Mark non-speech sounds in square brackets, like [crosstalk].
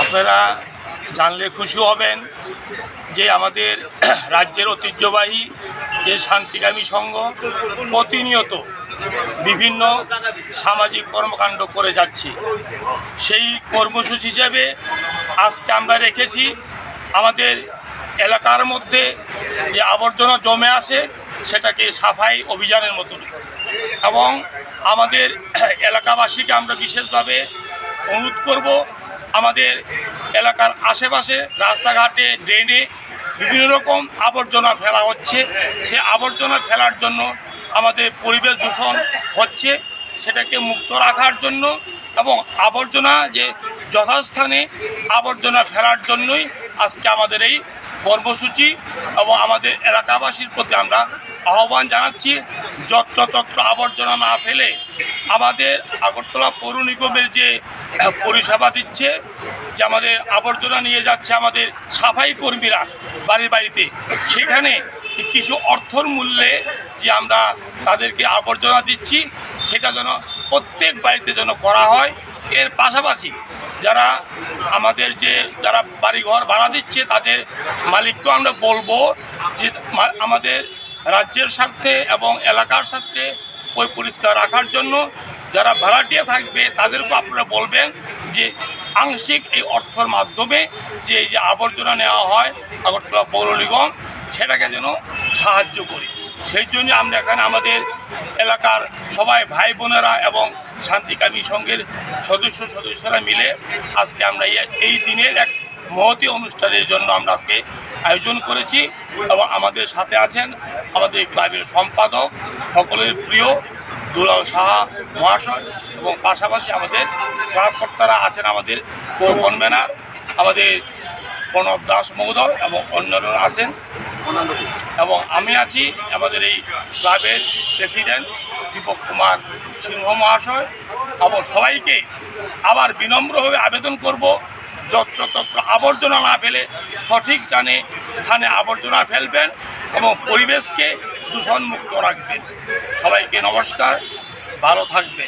আপনারা জানলে খুশি হবেন যে আমাদের [clears throat] রাজ্যের ঐতিহ্যবাহী যে শান্তিকামী সংঘ প্রতিনিয়ত বিভিন্ন সামাজিক কর্মকাণ্ড করে যাচ্ছে। সেই কর্মসূচি হিসেবে আজকে আমরা রেখেছি আমাদের এলাকার মধ্যে যে আবর্জনা জমে আসে সেটাকে সাফাই অভিযানের মতন। এবং আমাদের [clears throat] এলাকাবাসীকে আমরা বিশেষভাবে অনুরোধ করব আমাদের এলাকার আশেপাশে রাস্তাঘাটে, ড্রেনে বিভিন্ন রকম আবর্জনা ফেলা হচ্ছে। সে আবর্জনা ফেলার জন্য আমাদের পরিবেশ দূষণ হচ্ছে। সেটাকে মুক্ত রাখার জন্য এবং আবর্জনা যে যথাস্থানে আবর্জনা ফেলার জন্যই আজকে আমাদের এই কর্মসূচি এবং আমাদের এলাকাবাসীর প্রতি আমরা আহ্বান জানাচ্ছি যত্রতত্র আবর্জনা না ফেলে আমাদের আগরতলা পৌর নিগমের যে পরিষেবা দিচ্ছে, যে আমাদের আবর্জনা নিয়ে যাচ্ছে আমাদের সাফাই কর্মীরা বাড়ির বাড়িতে, সেখানে কিছু অর্থর মূল্যে যে আমরা তাদেরকে আবর্জনা দিচ্ছি, সেটা যেন প্রত্যেক বাড়িতে যেন করা হয়। এর পাশাপাশি যারা আমাদের যে যারা বাড়িঘর ভাড়া দিচ্ছে, তাদের মালিককেও আমরা বলব যে আমাদের রাজ্যের স্বার্থে এবং এলাকার স্বার্থে ওই পরিষ্কার রাখার জন্য যারা ভাড়াটিয়া থাকবে তাদেরকে আপনারা বলবেন যে আংশিক এই অর্থর মাধ্যমে যে এই যে আবর্জনা নেওয়া হয় আগরতলা পৌর নিগম, সেটাকে যেন সাহায্য করি। সেই জন্য আমরা এখানে আমাদের এলাকার সবাই ভাই বোনেরা এবং শান্তিকামী সংঘের সদস্য সদস্যরা মিলে আজকে আমরা এই- দিনের এক মহতি অনুষ্ঠানের জন্য আমরা আজকে আয়োজন করেছি এবং আমাদের সাথে আছেন আমাদের ক্লাবের সম্পাদক, সকলের প্রিয় দুলাল সাহা মহাশয় এবং পাশাপাশি আমাদের ক্লাবকর্তারা আছেন আমাদের কনভেনার আমাদের প্রণব দাস মহোদয় এবং অন্যান্যরা আছেন। এবং আমি আছি আমাদের এই ক্লাবের প্রেসিডেন্ট দীপক কুমার সিংহ মহাশয়। এবং সবাইকে আবার বিনম্রভাবে আবেদন করব, যত্রতত্র আবর্জনা না ফেলে সঠিক জানে স্থানে আবর্জনা ফেলবেন এবং পরিবেশকে দূষণমুক্ত রাখবেন। সবাইকে নমস্কার, ভালো থাকবেন।